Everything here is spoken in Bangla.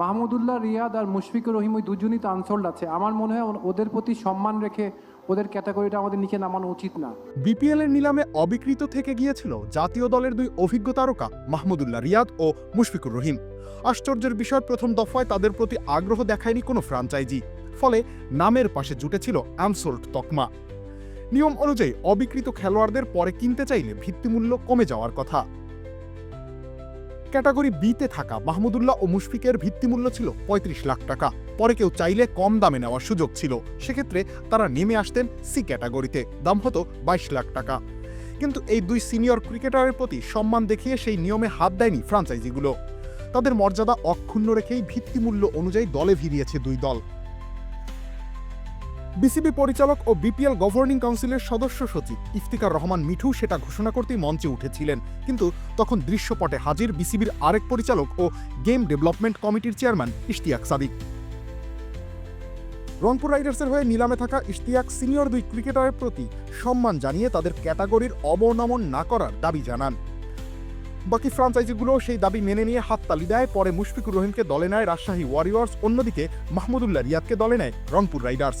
মাহমুদুল্লাহ রিয়াদ আর মুশফিকুর রহিম ওই দুজনই তো আনসোল্ড আছে। আমার মনে হয় ওদের প্রতি সম্মান রেখে ওদের ক্যাটাগরিটা আমাদের নিচে নামানো উচিত না। বিপিএল এর নিলামে অবিকৃত থেকে গিয়েছিল জাতীয় দলের দুই অভিজ্ঞ তারকা মাহমুদুল্লাহ রিয়াদ ও মুশফিকুর রহিম। আশ্চর্যের বিষয়, প্রথম দফায় তাদের প্রতি আগ্রহ দেখায়নি কোনো ফ্রাঞ্চাইজি ফলে নামের পাশে জুটেছিল অ্যামসোল্ট তকমা। নিয়ম অনুযায়ী অবিকৃত খেলোয়াড়দের পরে কিনতে চাইলে ভিত্তিমূল্য কমে যাওয়ার কথা। ক্যাটাগরি বিতে থাকা মাহমুদুল্লাহ ও মুশফিকের ভিত্তিমূল্য ছিল পঁয়ত্রিশ লাখ টাকা। পরে কেউ চাইলে কম দামে নেওয়ার সুযোগ ছিল। সেক্ষেত্রে তারা নেমে আসতেন সি ক্যাটাগরিতে, দাম হতো বাইশ লাখ টাকা। কিন্তু এই দুই সিনিয়র ক্রিকেটারের প্রতি সম্মান দেখিয়ে সেই নিয়মে হাত দেয়নি ফ্রাঞ্চাইজিগুলো। তাদের মর্যাদা অক্ষুণ্ণ রেখেই ভিত্তিমূল্য অনুযায়ী দলে ভিড়িয়েছে দুই দল। বিসিবি পরিচালক ও বিপিএল গভর্নিং কাউন্সিলের সদস্য সচিব ইফতিকার রহমান মিঠু সেটা ঘোষণা করতেই মঞ্চে উঠেছিলেন। কিন্তু তখন দৃশ্যপটে হাজির বিসিবির আরেক পরিচালক ও গেম ডেভেলপমেন্ট কমিটির চেয়ারম্যান ইশতিয়াক সাদিক। রংপুর রাইডার্সের হয়ে নিলামে থাকা ইশতিয়াক সিনিয়র দুই ক্রিকেটারের প্রতি সম্মান জানিয়ে তাদের ক্যাটাগরির অবনমন না করার দাবি জানান। বাকি ফ্রাঞ্চাইজিগুলো সেই দাবি মেনে নিয়ে হাততালি দেয়। পরে মুশফিকুর রহিমকে দলে নেয় রাজশাহী ওয়ারিয়র্স, অন্যদিকে মাহমুদুল্লাহ রিয়াদকে দলে নেয় রংপুর রাইডার্স।